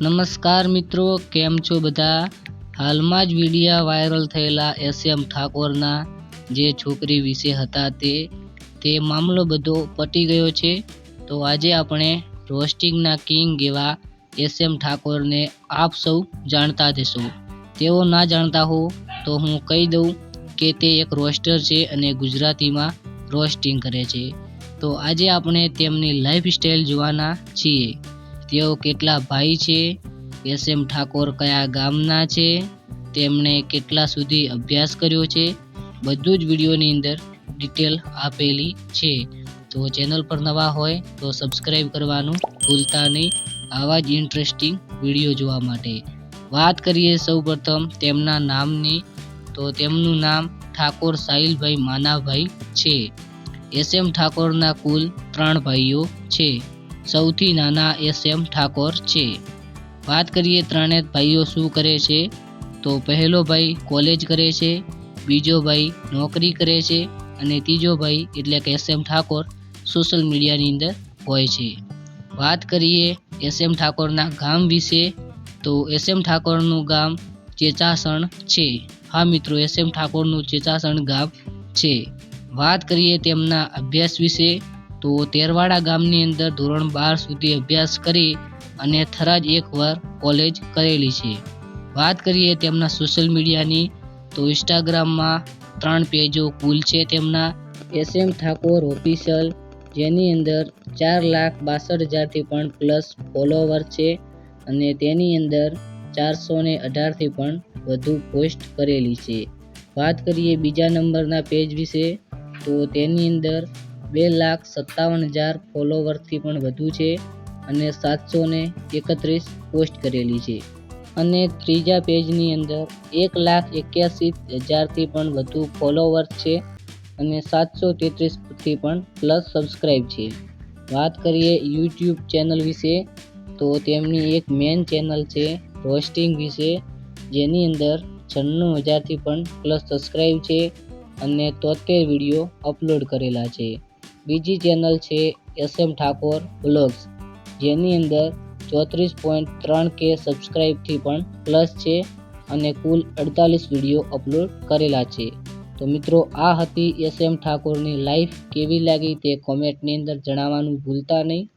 નમસ્કાર મિત્રો, કેમ છો બધા? હાલમાં જ વિડીયા વાયરલ થયેલા એસ એમ ઠાકોરના જે છોકરી વિશે હતા તે તે મામલો બધો પટી ગયો છે. તો આજે આપણે રોસ્ટિંગના કિંગ એવા એસ એમ ઠાકોરને આપ સૌ જાણતા જશો તેઓ ના જાણતા હો તો હું કહી દઉં કે તે એક રોસ્ટર છે અને ગુજરાતીમાં રોસ્ટિંગ કરે છે. તો આજે આપણે તેમની લાઈફ સ્ટાઈલ જોવાના છીએ. તેઓ કેટલા ભાઈ છે? એસ એમ ઠાકોર કયા ગામના છે? તેમણે કેટલા સુધી અભ્યાસ કર્યો છે? બધું જ વિડીયોની અંદર ડિટેલ આપેલી છે. તો ચેનલ પર નવા હોય તો સબસ્ક્રાઈબ કરવાનું ભૂલતા નહીં. આવા જ ઇન્ટરેસ્ટિંગ વીડિયો જોવા માટે. વાત કરીએ સૌપ્રથમ તેમના નામની. તો તેમનું નામ ઠાકોર સાહિલભાઈ માનાભાઈ છે. એસ એમ ઠાકોરના કુલ ત્રણ ભાઈઓ છે. સૌથી નાના એસ એમ ઠાકોર છે. વાત કરીએ ત્રણે ભાઈઓ શું કરે છે, તો પહેલો ભાઈ કોલેજ કરે છે, બીજો ભાઈ નોકરી કરે છે અને ત્રીજો ભાઈ એટલે કે એસ એમ ઠાકોર સોશિયલ મીડિયાની અંદર હોય છે. વાત કરીએ એસ એમ ઠાકોરના ગામ વિશે, તો એસ એમ ઠાકોરનું ગામ ચેચાસણ છે. હા મિત્રો, એસ એમ ઠાકોરનું ચેચાસણ ગામ છે. વાત કરીએ તેમના અભ્યાસ વિશે તો તેરવાડા ગામની અંદર ધોરણ બાર સુધી અભ્યાસ કરી અને થરાજ એકવાર કોલેજ કરેલી છે. વાત કરીએ તેમના સોશિયલ મીડિયાની તો ઇન્સ્ટાગ્રામમાં ત્રણ પેજો કુલ છે તેમના. એસ એમ ઠાકોર ઓફિશિયલ જેની અંદર ચાર લાખ બાસઠ હજારથી પણ પ્લસ ફોલોવર છે અને તેની અંદર ચારસો ને અઢારથી પણ વધુ પોસ્ટ કરેલી છે. વાત કરીએ બીજા નંબરના પેજ વિશે, તો તેની અંદર બે લાખ સત્તાવન હજાર ફોલોવરથી પણ વધુ છે અને સાતસો ને એકત્રીસ પોસ્ટ કરેલી છે. અને ત્રીજા પેજની અંદર એક લાખ એક્યાસી હજારથી પણ વધુ ફોલોવર છે અને સાતસો તેત્રીસથી પણ પ્લસ સબસ્ક્રાઈબ છે. વાત કરીએ યુટ્યુબ ચેનલ વિશે, તો તેમની એક મેન ચેનલ છે રોસ્ટિંગ વિશે, જેની અંદર છન્નું હજારથી પણ પ્લસ સબસ્ક્રાઈબ છે અને તોતેર વીડિયો અપલોડ કરેલા છે. બીજી ચેનલ છે એસ એમ ઠાકોર બ્લોગ્સ, જેની અંદર ચોત્રીસ પોઈન્ટ ત્રણ કે સબસ્ક્રાઈબથી પણ પ્લસ છે અને કુલ અડતાલીસ વીડિયો અપલોડ કરેલા છે. તો મિત્રો, આ હતી એસ એમ ઠાકોરની લાઈફ કેવી લાગી તે કોમેન્ટની અંદર જણાવવાનું ભૂલતા નહીં.